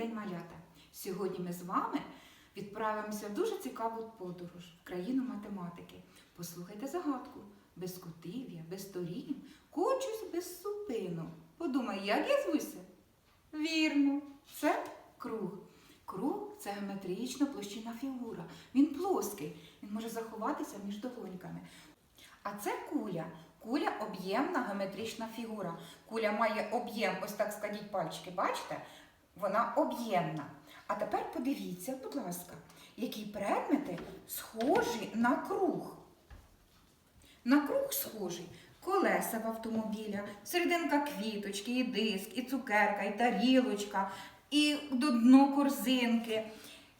день, малята! Сьогодні ми з вами відправимося в дуже цікаву подорож в країну математики. Послухайте загадку. Без кутив'я, без торін, кочусь без супину. Подумай, як я звуся? Вірно, це круг. Круг це геометрична площина фігура. Він плоский, він може заховатися між долоньками. А це куля. Куля об'ємна геометрична фігура. Куля має об'єм, ось так складіть пальчики, бачите? Вона об'ємна. А тепер подивіться, будь ласка, які предмети схожі на круг. На круг схожий колеса в автомобіля, серединка квіточки, і диск, і цукерка, і тарілочка, і до дно корзинки,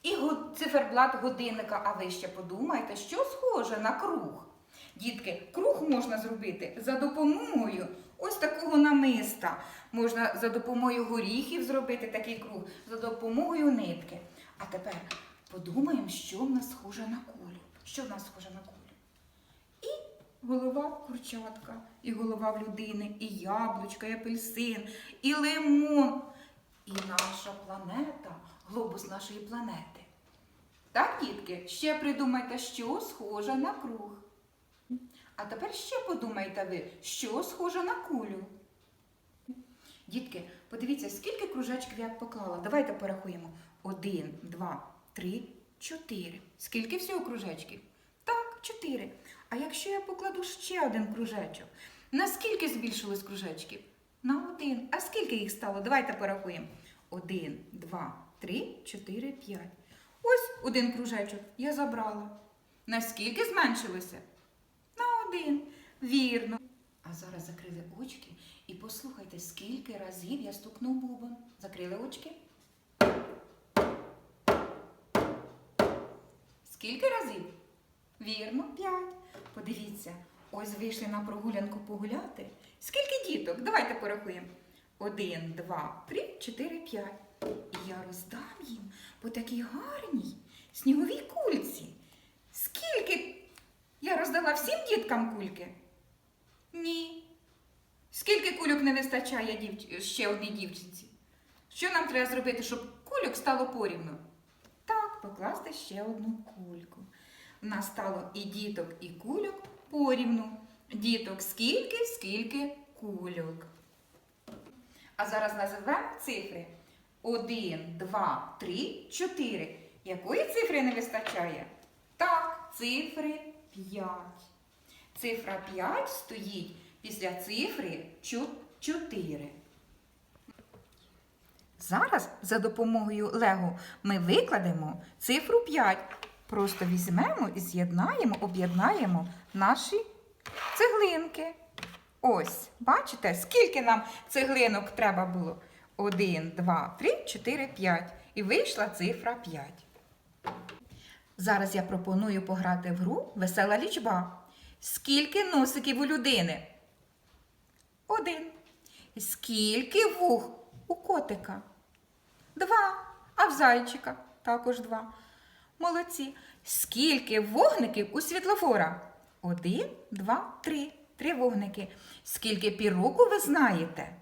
і циферблат годинника. А ви ще подумайте, що схоже на круг. Дітки, круг можна зробити за допомогою ось такого намиста. Можна за допомогою горіхів зробити такий круг, за допомогою нитки. А тепер подумаємо, що в нас схоже на кулю. Що в нас схоже на кулю? І голова курчатка, і голова в людини, і яблучко, і апельсин, і лимон, і наша планета, глобус нашої планети. Так, дітки, ще придумайте, що схоже на круг. А тепер ще подумайте ви, що схоже на кулю. Дітки, подивіться, скільки кружечків я поклала. Давайте порахуємо. Один, два, три, чотири. Скільки всього кружечків? Так, чотири. А якщо я покладу ще один кружечок, наскільки збільшилось кружечків? На один. А скільки їх стало? Давайте порахуємо. Один, два, три, чотири, п'ять. Ось один кружечок я забрала. Наскільки зменшилося? Один. Вірно. А зараз закрили очки і послухайте, скільки разів я стукнув бубон. Закрили очки? Скільки разів? Вірно, п'ять. Подивіться, ось вийшли на прогулянку погуляти. Скільки діток? Давайте порахуємо. Один, два, три, чотири, п'ять. І я роздам їм по такій гарній сніговій кульці. Роздала всім діткам кульки? Ні. Скільки кульок не вистачає дівч... ще одній дівчинці? Що нам треба зробити, щоб кульок стало порівну? Так, покласти ще одну кульку. У нас стало і діток, і кульок порівну. Діток скільки, скільки кульок. А зараз називемо цифри. Один, два, три, чотири. Якої цифри не вистачає? Так, цифри 5. Цифра 5 стоїть після цифри 4. Зараз за допомогою Лего ми викладемо цифру 5. Просто візьмемо і з'єднаємо, об'єднаємо наші цеглинки. Ось, бачите, скільки нам цеглинок треба було? 1, 2, 3, 4, 5. І вийшла цифра 5. Зараз я пропоную пограти в гру весела лічба. Скільки носиків у людини? Один. Скільки вух у котика? Два. А в зайчика також два. Молодці. Скільки вогників у світлофора? Один, два, три. Три вогники. Скільки піроку ви знаєте?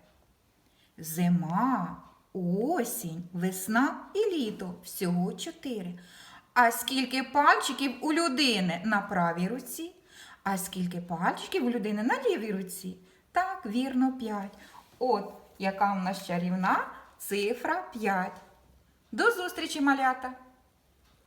Зима, осінь, весна і літо. Всього чотири. А скільки пальчиків у людини на правій руці? А скільки пальчиків у людини на лівій руці? Так, вірно, 5. От яка в нас чарівна цифра 5. До зустрічі, малята!